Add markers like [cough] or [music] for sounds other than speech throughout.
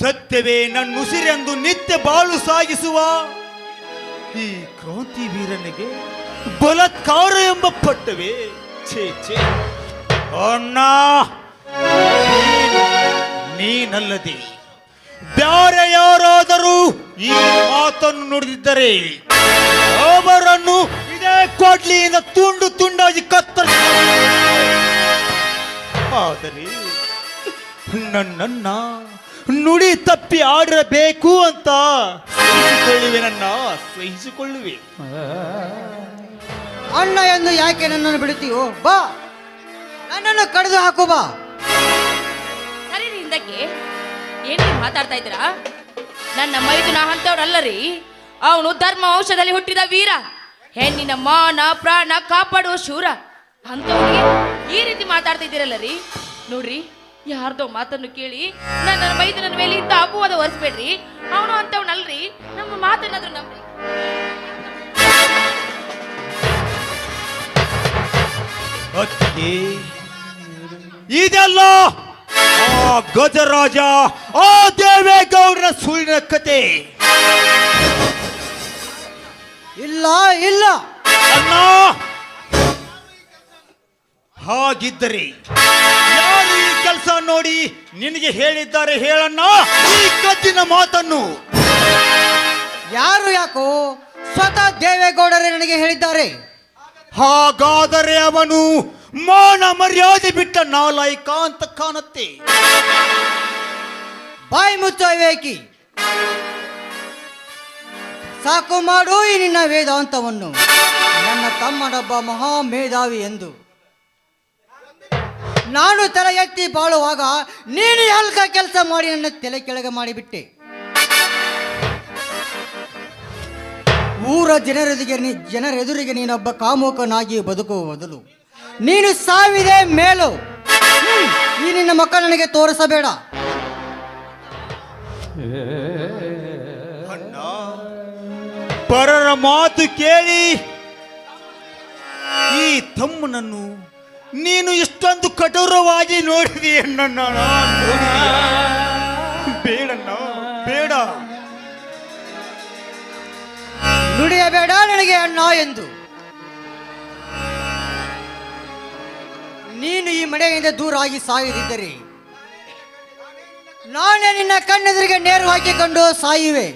ಸತ್ಯವೇ ನನ್ನ ಉಸಿರೆಂದು ನಿತ್ಯ ಬಾಳು ಸಾಗಿಸುವ ಈ ಕ್ರಾಂತಿ ವೀರನಿಗೆ ಬಲತ್ಕಾರ ಎಂಬ ಪಟ್ಟವೇ. ಛೇ ಛೇ. ಅಣ್ಣ ನೀನ್- ನೀನಲ್ಲದೆ ಬ್ಯಾರೆ ಯಾರಾದರೂ ಈ ಮಾತನ್ನು ನುಡಿದಿದ್ದರೆ ಅವರನ್ನು ಇದೇ ಕೊಡ್ಲಿಯಿಂದ ತುಂಡು ತುಂಡಾಗಿ ಕತ್ತರಿಸ ಆದರೆ ನನ್ನ ನುಡಿ ತಪ್ಪಿ ಆಡಿರಬೇಕು ಅಂತ ಸಹಿಸಿಕೊಳ್ಳುವೆ ನನ್ನ ಸಹಿಸಿಕೊಳ್ಳುವೆ ಅಣ್ಣ ಎಂದು ಯಾಕೆ ನನ್ನನ್ನು ಬಿಡುತ್ತೀಯೋ? ಬಾ. ನನ್ನನ್ನು ಕಡಿದು ಹಾಕು ಬಾ. ಸರಿ ರೀ ಹಿಂದಕ್ಕೆ. ಏನು ಮಾತಾಡ್ತಾ ಇದ್ದೀರಾ? ನನ್ನ ಮೈದುನ ಅಂತವ್ರಲ್ಲ ರೀ ಅವನು ಧರ್ಮ ಔಷಧದಲ್ಲಿ ಹುಟ್ಟಿದ ವೀರ. ಹೆಣ್ಣಿನ ಮಾನ ಪ್ರಾಣ ಕಾಪಾಡುವ ಶೂರ. ಅಂತವನಿಗೆ ಈ ರೀತಿ ಮಾತಾಡ್ತಾ ಇದ್ದೀರಲ್ಲ ರೀ? ನೋಡ್ರಿ ಯಾರ್ದೋ ಮಾತನ್ನು ಕೇಳಿ ನನ್ನ ಮೈದುನನ ಮೇಲೆ ಇಂಥ ಅಪವಾದ ಹೊರಿಸ್ಬೇಡ್ರಿ. ಅವನು ಅಂತವನಲ್ರಿ ನಮ್ಮ ಮಾತನ್ನಾದ್ರೂ ನಂಬ್ರಿ. ಇದೆಲ್ಲ ಆ ಗಜರಾಜ ಆ ದೇವೇಗೌಡರ ಸುಳ್ಳಿನ ಕತೆ. ಇಲ್ಲ ಇಲ್ಲ. ಅಣ್ಣ ಹಾಗಿದ್ದರೆ ಯಾರು ಈ ಕೆಲಸ ನೋಡಿ ನಿನಗೆ ಹೇಳಿದ್ದಾರೆ ಹೇಳಣ್ಣ? ಈ ಕದ್ದಿನ ಮಾತನ್ನು ಯಾರು ಯಾಕೋ ಸ್ವತಃ ದೇವೇಗೌಡರೇ ನನಗೆ ಹೇಳಿದ್ದಾರೆ? ಹಾಗಾದರೆ ಅವನು ಮಾನ ಮರ್ಯಾದೆ ಬಿಟ್ಟ ನಾಲಾಯಕ ಅಂತ ಕಾಣುತ್ತೆ. ಬಾಯಿ ಮುಚ್ಚ ವಿವೇಕಿ. ಸಾಕು ಮಾಡು ಈ ನಿನ್ನ ವೇದಾಂತವನ್ನು. ನನ್ನ ತಮ್ಮನೊಬ್ಬ ಮಹಾ ಮೇಧಾವಿ ಎಂದು. ನಾನು ತಲೆ ಎತ್ತಿ ಬಾಳುವಾಗ ನೀನು ಹಲ್ಕ ಕೆಲಸ ಮಾಡಿ ನನ್ನ ತಲೆ ಕೆಳಗೆ ಮಾಡಿಬಿಟ್ಟೆ. ಊರ ಜನರೆದುರಿಗೆ ನೀ ಜನರೆದುರಿಗೆ ನೀನೊಬ್ಬ ಕಾಮುಕನಾಗಿ ಬದುಕುವ ಬದಲು ನೀನು ಸಾವಿದೆ ಮೇಲು. ಈ ನಿನ್ನ ಮಕ್ಕ ನನಗೆ ತೋರಿಸಬೇಡ. ಪರರ ಮಾತು ಕೇಳಿ ಈ ತಮ್ಮನನ್ನು ನೀನು ಇಷ್ಟೊಂದು ಕಠೋರವಾಗಿ ನೋಡಿದಿ ಬೇಡಣ್ಣ ಬೇಡ ನುಡಿಯಬೇಡ ನನಗೆ ಅಣ್ಣ ಎಂದು. ನೀನು ಈ ಮನೆಯಿಂದ ದೂರ ಆಗಿ ಸಾಯದಿದ್ದರೆ ನಾನೇ ನಿನ್ನ ಕಣ್ಣೆದುರಿಗೆ ನೇರು ಹಾಕಿಕೊಂಡು ಸಾಯುವೆ.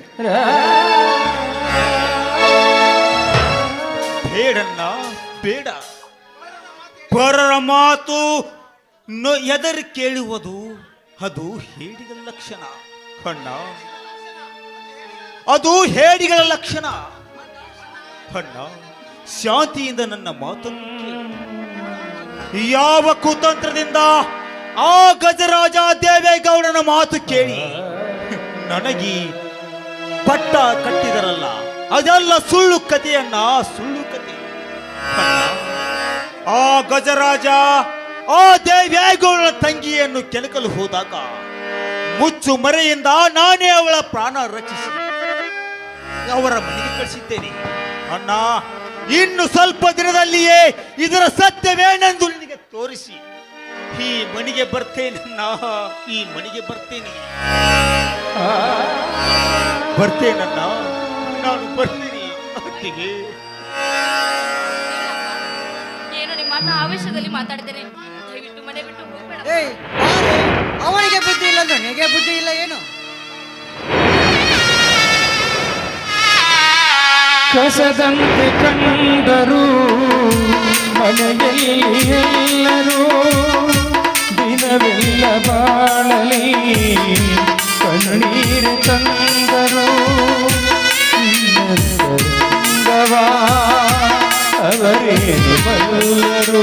ಬೇಡಣ್ಣ ಬೇಡ. ಪರರ ಮಾತು ಎದರ್ ಕೇಳುವುದು ಅದು ಹೇಡಿಗಳ ಲಕ್ಷಣ ಕಣ್ಣ. ಅದು ಹೇಡಿಗಳ ಲಕ್ಷಣ ಕಣ್ಣ. ಶಾಂತಿಯಿಂದ ನನ್ನ ಮಾತನ್ನು ಯಾವ ಕುತಂತ್ರದಿಂದ ಆ ಗಜರಾಜ ದೇವೇಗೌಡನ ಮಾತು ಕೇಳಿ ನನಗಿ ಪಟ್ಟ ಕಟ್ಟಿದರಲ್ಲ. ಅದೆಲ್ಲ ಸುಳ್ಳು ಕಥೆಯನ್ನ ಸುಳ್ಳು ಕಥೆ. ಆ ಗಜರಾಜ, ಆ ದೇವೇಗೌಡನ ತಂಗಿಯನ್ನು ಕೆಣಕಲು ಹೋದಾಗ ಮುಚ್ಚು ಮರೆಯಿಂದ ನಾನೇ ಅವಳ ಪ್ರಾಣ ರಚಿಸಿ ಅವರ ಮನೆಗೆ ಕಳಿಸಿದ್ದೇನೆ. ಅಣ್ಣ, ಇನ್ನು ಸ್ವಲ್ಪ ದಿನದಲ್ಲಿಯೇ ಇದರ ಸತ್ಯವೇನೆಂದು ನಿನಗೆ ತೋರಿಸಿ. ಈ ಮನೆಗೆ ಬರ್ತೇನೆ ಈ ಮನೆಗೆ ಬರ್ತೇನೆ. ಬರ್ತೇನಣ್ಣ, ನಾನು ಬರ್ತೀನಿ. ಅಣ್ಣ ಆವೇಶದಲ್ಲಿ ಮಾತಾಡಿದ್ದೇನೆ ದಯವಿಟ್ಟು ಮನೆ ಬಿಟ್ಟು ಹೋಗ್ಬೇಡ. ಏಯ್ ಬಾರೆ, ಅವನಿಗೆ ಬುದ್ಧಿ ಇಲ್ಲ ನನಗೆ ಬುದ್ಧಿ ಇಲ್ಲ ಏನು? ಕಸದಂತೆ ಕಂಡರು ಮನೆಯಲ್ಲಿ ಎಲ್ಲರೂ ದಿನವೆಲ್ಲ ಬಾಳಲಿ ಕಣ್ಣೀರು ತಂದರು. ನಿನ್ನಂದವಾ ఎవరేను బల్లరు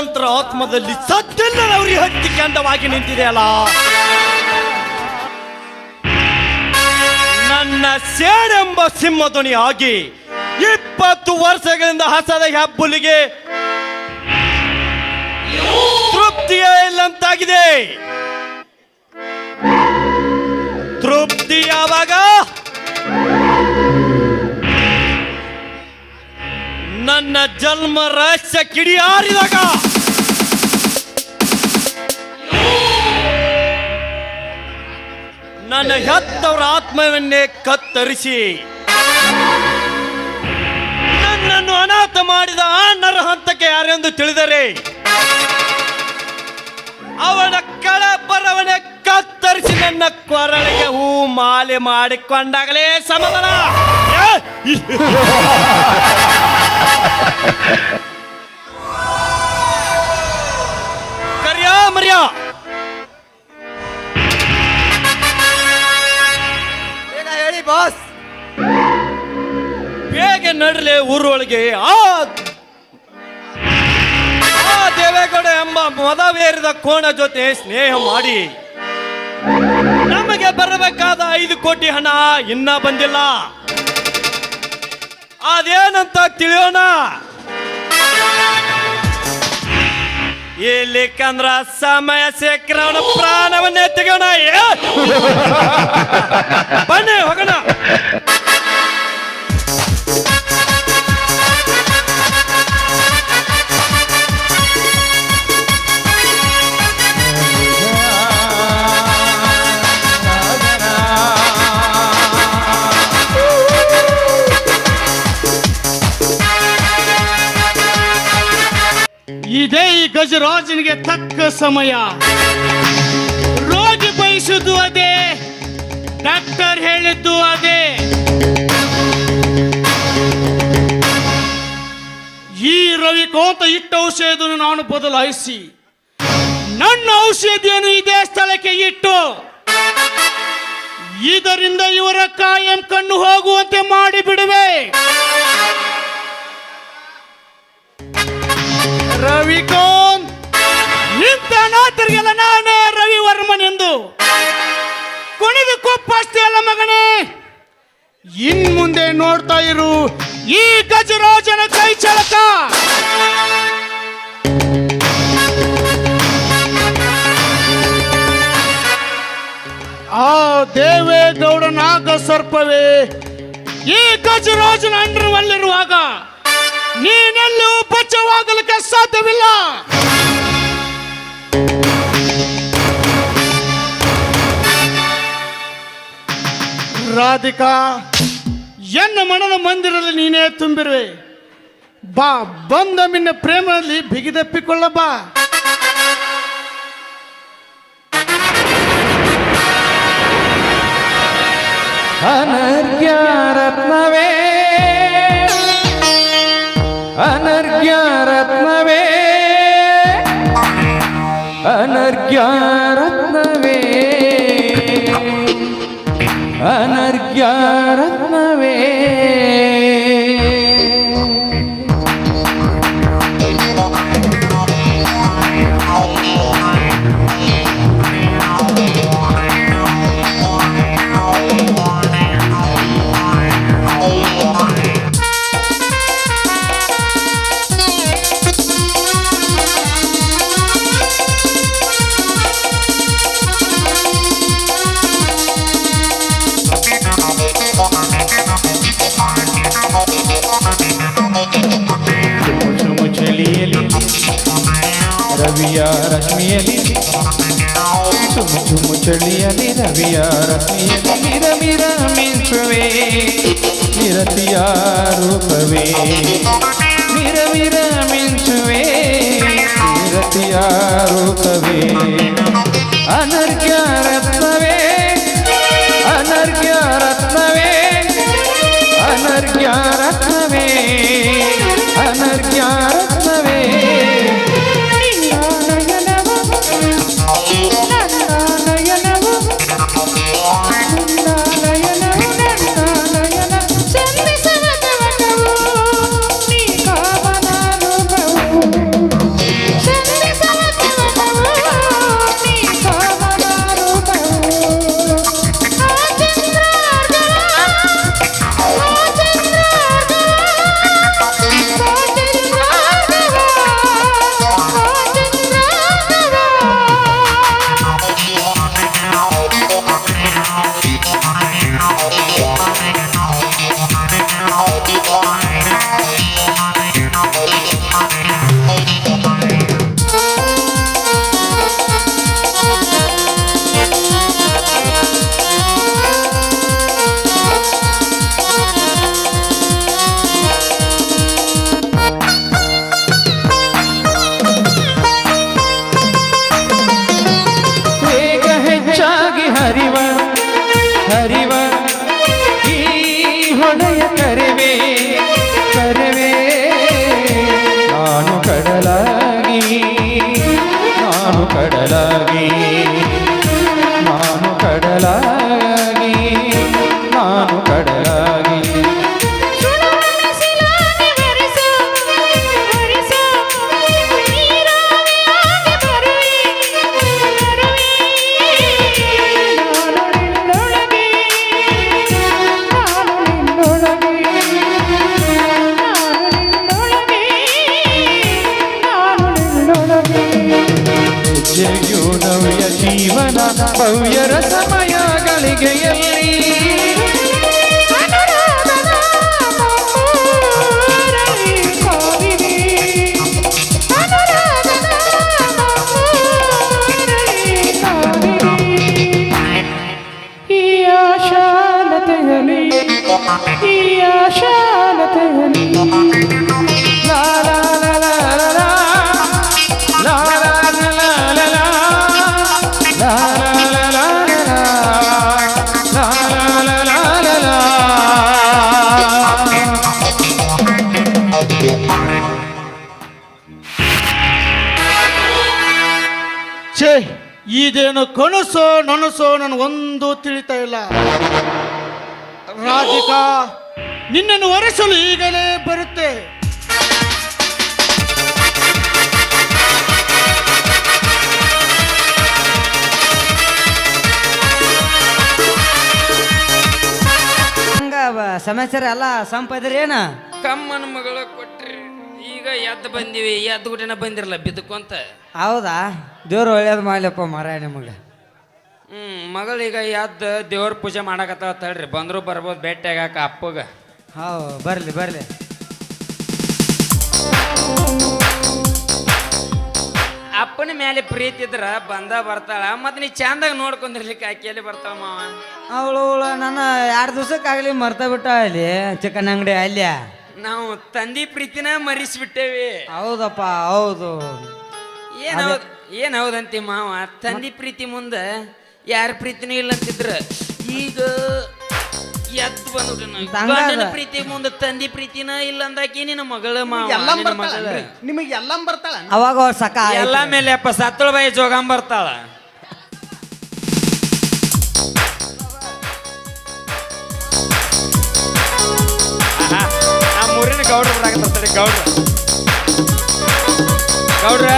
ನನ್ನಂತರ ಆತ್ಮದಲ್ಲಿ ಸತ್ಯಲ್ಲ ಅವ್ರಿಗೆ ಹತ್ತಿ ನಿಂತಿದೆ ನಿಂತಿದೆಯಲ್ಲ? ನನ್ನ ಸೇಡೆಂಬ ಸಿಂಹಧ್ವನಿ ಆಗಿ ಇಪ್ಪತ್ತು ವರ್ಷಗಳಿಂದ ಹಸದ ಹೆಬ್ಬುಲಿಗೆ ತೃಪ್ತಿಯೇ ಇಲ್ಲಂತಾಗಿದೆ. ತೃಪ್ತಿ ಯಾವಾಗ? ನನ್ನ ಜನ್ಮ ರಹಸ್ಯ ಕಿಡಿಯಾರಿದಾಗ. ನನ್ನ ಹೆತ್ತವರ ಆತ್ಮವನ್ನೇ ಕತ್ತರಿಸಿ. ನನ್ನನ್ನು ಅನಾಥ ಮಾಡಿದ ಆ ನರ ಹಂತಕ್ಕೆ ಯಾರೆಂದು ತಿಳಿದರೆ? ಅವನ ಕಳ ಬರವನೆ ಕತ್ತರಿಸಿ ನನ್ನ ಕೊರಳಿಗೆ ಹೂ ಮಾಲೆ ಮಾಡಿಕೊಂಡಾಗಲೇ ಏ! ಕರಿಯಾ ಮರಿಯಾ! ಹೇಳಿ ಬಾಸ್ ಬೇಗ ನಡಲೆ ಊರೊಳಗೆ ಆ ಆ ದೇವೇಗೌಡ ಎಂಬ ಮದವೇರಿದ ಕೋಣ ಜೊತೆ ಸ್ನೇಹ ಮಾಡಿ. ನಮಗೆ ಬರಬೇಕಾದ ಐದು ಕೋಟಿ ಹಣ ಇನ್ನ ಬಂದಿಲ್ಲ. ಅದೇನಂತ ತಿಳಿಯೋಣ? ಇಲ್ಲಿಕ್ಕಂದ್ರ ಸಮಯ ಸಿಕ್ಕರೆ ಅವನ ಪ್ರಾಣವನ್ನೇ ತೆಗೋಣ? [laughs] ಬನ್ನಿ ಹೋಗೋಣ ಇದೇ ಈ ಗಜರಾಜನಿಗೆ ತಕ್ಕ ಸಮಯ. ರೋಗಿ ಬಯಸುದು ಅದೇ, ಡಾಕ್ಟರ್ ಹೇಳಿದ್ದು ಅದೇ. ಈ ರವಿಕೋಂತ ಇಟ್ಟ ಔಷಧಿಯನ್ನು ನಾನು ಬದಲಾಯಿಸಿ, ನನ್ನ ಔಷಧಿಯನ್ನು ಇದೇ ಸ್ಥಳಕ್ಕೆ ಇಟ್ಟು, ಇದರಿಂದ ಇವರ ಕಾಯಂ ಕಣ್ಣು ಹೋಗುವಂತೆ ಮಾಡಿಬಿಡುವೆ. ರವಿಕೋನ್ ನಿಂತ ನಾತರಿಗೆಲ್ಲ ನಾನೇ ರವಿವರ್ಮನ್ ಎಂದು. ಕುಣಿದು ಕೊಪ್ಪಷ್ಟೇ ಅಲ್ಲ ಮಗನೇ. ಇನ್ ಮುಂದೆ ನೋಡ್ತಾ ಇರು ಈ ಗಜರಾಜನ ಕೈ ಚಳಕ. ಆ ದೇವೇಗೌಡ ನಾಗ ಸರ್ಪವೇ ಈ ಗಜರಾಜನ ಅಂಡರವಲ್ಲಿರುವಾಗ ನೀನೆಲ್ಲೂ ಬಚ್ಚವಾಗಲಿಕ್ಕೆ ಸಾಧ್ಯವಿಲ್ಲ. ರಾಧಿಕಾ, ಎನ್ನ ಮನದ ಮಂದಿರದಲ್ಲಿ ನೀನೇ ತುಂಬಿರುವೆ. ಬಾ, ಬಂದ ಮಿನ್ನ ಪ್ರೇಮದಲ್ಲಿ ಬಿಗಿದಪ್ಪಿಕೊಳ್ಳ ಬಾ ರತ್ನವೇ. ರತ್ನವೇ ಚುಮು ಚಳಿಯಲಿ ರವಿಯ ರಶ್ಮಿಯಲಿ ಚುಮು ಚುಮು ಚಳಿಯಲಿ ರವಿಯ ರಶ್ಮಿಯಲಿ ಮಿರ ಮಿರ ಮಿಂಚುವೆ ನಿರತಿಯ ರೂಪವೇ ಮಿರ ಮಿರ ಮಿಂಚುವೆ ನಿರತಿಯ ರೂಪವೇ ಅನರ್ಘ್ಯ ರತ್ನವೇ ಅನರ್ಘ್ಯ ರತ್ನವೇ ಅನರ್ಘ್ಯ ರತ್ನವೇ ಅನರ್ಘ್ಯ ಹೆಜ್ಜೆಯು ನವ್ಯ ಜೀವನ ಭವ್ಯರ ಸಮಯ ಗಳಿಗೆಯಲ್ಲಿ. ಇದೇನು ಕನಸೋ ನನಸೋ ಒಂದು ತಿಳಿತಾ ಇಲ್ಲ. ರಾಧಿಕಾ ನಿನ್ನನ್ನು ಒರೆಸಲು ಈಗಲೇ ಬರುತ್ತೆ. ಹಂಗ ಸಮಾಚಾರ ಎಲ್ಲ ಸಂಪಾದ್ರೆ ಏನ? ಕಮ್ಮನ ಮಗಳ ಕೊಟ್ರಿ ಈಗ ಎದ್ದು ಬಂದಿವಿ ಎದ್ದು ಗುಟ್ಟಿನ ಬಂದಿರಲ್ಲ ಬಿದ್ದಕೊಂತ ಹೌದಾ? ದೇವ್ರು ಒಳ್ಳೇದು ಮಾಡ್ಲಪ್ಪ ಮರ ನಿಮಗೆ. ಹ್ಮ್ ಮಗಳೀಗ ಎದ್ದು ದೇವ್ರ ಪೂಜೆ ಮಾಡಕತ್ತಾವ ತಡ್ರಿ ಬಂದ್ರು ಬರ್ಬೋದು ಭೇಟಿ ಆಗಾಕ ಅಪ್ಪಗ. ಹೌ ಬರ್ಲಿ ಬರ್ಲಿ. ಅಪ್ಪನ ಮೇಲೆ ಪ್ರೀತಿ ಇದ್ರ ಬಂದ ಬರ್ತಾಳ ಮತ್ ನೀ ಚಂದಾಗ ನೋಡ್ಕೊಂಡಿರ್ಲಿಕ್ಕೆ ಆಕೆಯಲ್ಲಿ ಬರ್ತಾವ ಮಾವ? ಅವಳು ನನ್ನ ಎರಡು ದಿವ್ಸಕ್ಕಾಗಲಿ ಮರ್ತಾ ಬಿಟ್ಟ ಅಲ್ಲಿ ಚಿಕನ್ ಅಂಗಡಿ ಅಲ್ಯ ನಾವು ತಂದಿ ಪ್ರೀತಿನ ಮರಿಸ್ಬಿಟ್ಟೇವಿ. ಹೌದಪ್ಪ ಹೌದು. ಏನ್ ಹೌದ್ ಏನ್ ಹೌದಂತಿ ಮಾವ? ತಂದಿ ಪ್ರೀತಿ ಮುಂದ ಯಾರ ಪ್ರೀತಿನೂ ಇಲ್ಲ ಅಂತಿದ್ರ ಈಗ ಎದ್ದು ಬಂದ್ಬಿಟ್ಟ ಹಂಗಾದ. ಗಂಡನ ಪ್ರೀತಿ ಮುಂದ ತಂದಿ ಪ್ರೀತಿನ ಇಲ್ಲ ಅಂದಾಕಿ ನಿನ್ನ ಮಗಳ ಮಾವ ನಿನ್ನ ಮಗಳ. ನಿಮಗೆ ಎಲ್ಲ ಬರ್ತಾಳ? ಅವಾಗ ಅವ್ರು ಸಕ ಎಲ್ಲ ಮೇಲೆ ಅಪ್ಪ ಸತ್ತಳ ಬಾಯಿ ಜೋಗಾಂ ಬರ್ತಾಳ. ಗೌಡ್ರ ಬರಾಕತ್ತಾರೆ ಗೌಡ್ರ. ಗೌಡ್ರ?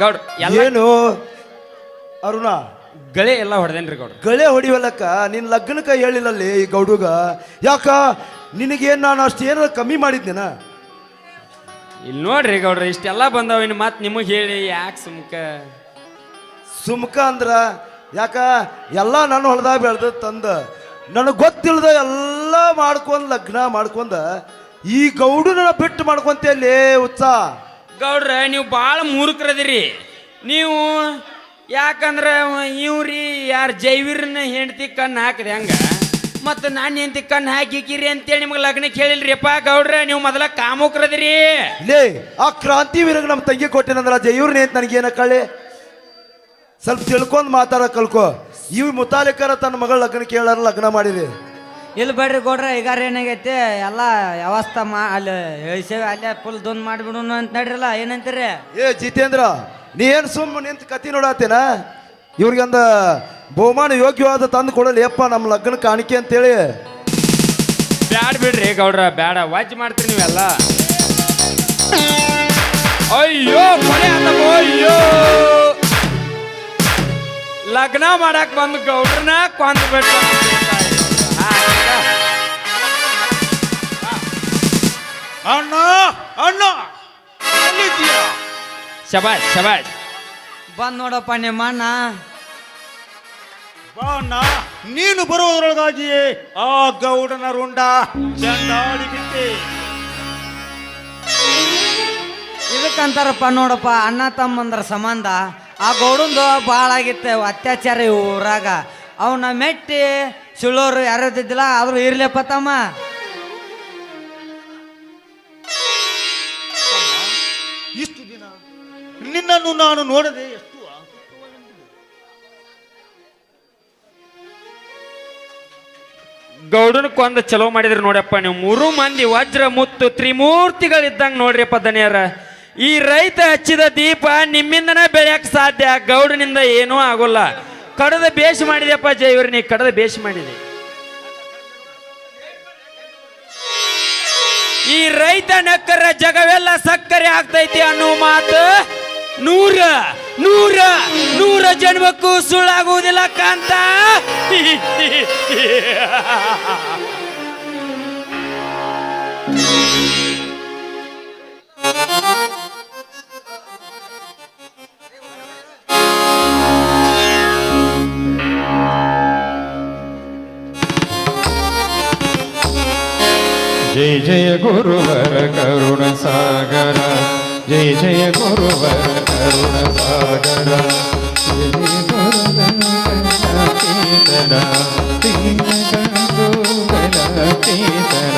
ಗೌಡ್ರ ಎಲ್ಲ ಏನು? ಅರುಣ ಗಳೆ ಎಲ್ಲ ಹೊಡೆದೇನ್ರಿ ಗೌಡ್ರ? ಗಳೆ ಹೊಡಿವಲ್ಲಕ್ಕ ನಿನ್ ಲಗ್ನಕ್ಕೆ ಹೇಳಿಲ್ಲಲ್ಲಿ ಈ ಗೌಡುಗ ಯಾಕ? ನಿನಗೇನು ನಾನು ಅಷ್ಟು ಏನಾರ ಕಮ್ಮಿ ಮಾಡಿದ್ನೇನ? ಇಲ್ಲಿ ನೋಡ್ರಿ ಗೌಡ್ರ ಇಷ್ಟೆಲ್ಲ ಬಂದಾವ ಇನ್ನು ಮತ್ತೆ ನಿಮಗೆ ಹೇಳಿ ಯಾಕೆ ಸುಮ್ಕ? ಸುಮ್ಕ ಅಂದ್ರ ಯಾಕ? ಎಲ್ಲ ನಾನು ಹೊಲದಾಗ ಬೆಳ್ದ ತಂದ. ನನಗೆ ಗೊತ್ತಿಲ್ಲದ ಎಲ್ಲ ಮಾಡ್ಕೊಂಡ್ ಲಗ್ನ ಮಾಡ್ಕೊಂಡ ಈ ಗೌಡುನ ಬಿಟ್ಟು ಮಾಡ್ಕೊಂತೆ ಅಲ್ಲಿ ಉತ್ಸಾಹ ಗೌಡ್ರ ನೀವು ಭಾಳ ಮೂರ್ಖರದಿರಿ. ನೀವು ಯಾಕಂದ್ರೆ ಇವ್ರಿ ಯಾರು ಜೈವಿರನ್ನ ಹೆಂಡತಿ ಕಣ್ಣು ಹಾಕಿದೆ ಹಂಗ? ಮತ್ತು ನಾನು ಹೆಂಡತಿ ಕಣ್ಣು ಹಾಕಿಕಿರಿ ಅಂತೇಳಿ ನಿಮ್ಗೆ ಲಗ್ನ ಕೇಳಿಲ್ರಿಪ್ಪ ಗೌಡ್ರ ನೀವು ಮೊದಲ ಕಾಮುಕ್ರದಿರಿ. ಲೇ ಆ ಕ್ರಾಂತಿ ವೀರಗ ನಮ್ಮ ತಂಗಿ ಕೊಟ್ಟಿನಂದ್ರ ಜೈವ್ರನ್ನ ಅಂತ ನನಗೇನ ಕಳ್ಳಿ? ಸ್ವಲ್ಪ ತಿಳ್ಕೊಂಡ್ ಮಾತಾಡ ಕಲ್ಕೋ. ಇವ್ ಮುತಾಲಿಕರ ತನ್ನ ಮಗಳ ಲಗ್ನ ಕೇಳಾರ ಲಗ್ನ ಮಾಡಿರಿ? ಇಲ್ಲಿ ಬೇಡ್ರಿ ಕೊಡ್ರ ಈಗ ಏನಾಗೈತಿ ಎಲ್ಲ ವ್ಯವಸ್ಥೆ ಮಾ ಅಲ್ಲಿ ಹೇಳ್ಸೇವೆ ಅಲ್ಲೇ ಫುಲ್ ದುನ್ ಮಾಡಿಬಿಡೋಣ ಅಂತ ನಡ್ರಲ್ಲ ಏನಂತೀರಿ? ಏ ಜಿತೇಂದ್ರ ನೀ ಏನ್ ಸುಮ್ಮ ನಿಂತ ಕತಿ ನೋಡತ್ತೇನ ಇವ್ರಿಗೊಂದ ಬಹುಮಾನ ಯೋಗ್ಯವಾದ ತಂದು ಕೊಡಲಿ ಯಪ್ಪ ನಮ್ಮ ಲಗ್ನ ಕಾಣಿಕೆ ಅಂತೇಳಿ. ಬ್ಯಾಡ ಬಿಡ್ರಿ ಗೌಡ್ರ ಬ್ಯಾಡ ವಾಚ್ ಮಾಡ್ತೀರಿ ನೀವೆಲ್ಲ. ಅಯ್ಯೋ ಮನೆ ಅಯ್ಯೋ. ಲಗ್ನ ಮಾಡಕ್ ಬಂದು ಗೌಡ್ರನ್ನ ಕೊಂದು ಬಿಟ್ಟ ಅಣ್ಣ ಅಣ್ಣ ಶಬಾಜ್ ಶಬಾಜ್ ಬಂದ್ ನೋಡಪ್ಪ ನಿಮ್ಮ ಅಣ್ಣ. ಬಾ ಅಣ್ಣ ನೀನು ಬರುವುದರೊಳಗಾಗಿಯೇ ಆ ಗೌಡನ ರುಂಡ ಚಂಡಾಡಿ ಇದಕ್ಕಂತಾರಪ್ಪ ನೋಡಪ್ಪ ಅಣ್ಣ ತಮ್ಮಂದ್ರ ಸಂಬಂಧ ಆ ಗೌಡಂದು ಭಾಳ ಆಗಿತ್ತು ಅತ್ಯಾಚಾರ ಊರಾಗ. ಅವನ್ನ ಮೆಟ್ಟಿ ಸುಳ್ಳೋರು ಯಾರು ಅವರು ಆದ್ರೂ ಪತ್ತಮ್ಮ ತಮ್ಮ ಇಷ್ಟು ದಿನ ನಿನ್ನನ್ನು ನಾನು ನೋಡದೆ ಎಷ್ಟು ಗೌಡನ ಕೊಂದ ಚಲೋ ಮಾಡಿದ್ರಿ ನೋಡಪ್ಪ ನೀವು. ಮೂರು ಮಂದಿ ವಜ್ರ ಮುತ್ತು ತ್ರಿಮೂರ್ತಿಗಳಿದ್ದಂಗೆ ನೋಡ್ರಿಪ್ಪ ದನಿಯರ. ಈ ರೈತ ಹಚ್ಚಿದ ದೀಪ ನಿಮ್ಮಿಂದನೇ ಬೆಳೆಯಕ್ಕೆ ಸಾಧ್ಯ, ಗೌಡನಿಂದ ಏನೂ ಆಗೋಲ್ಲ ಕಡದ ಬೇಷ್ ಮಾಡಿದೆಪ್ಪ ಜೈವರ್, ನೀ ಕಡದ ಬೇಷ್ ಮಾಡಿದೆ ಈ ರೈತ ನಕ್ಕರ ಜಗವೆಲ್ಲ ಸಕ್ಕರೆ ಆಗ್ತೈತಿ ಅನ್ನೋ ಮಾತು ನೂರ ನೂರ ನೂರ ಜನ್ಮಕ್ಕೂ ಸುಳ್ಳಾಗುವುದಿಲ್ಲ ಕಾಂತ Thank [laughs] you. జయ జయ గురువర కరుణ సాగర. జయ జయ గురువర కరుణ సాగర తీతర తీతర తీతర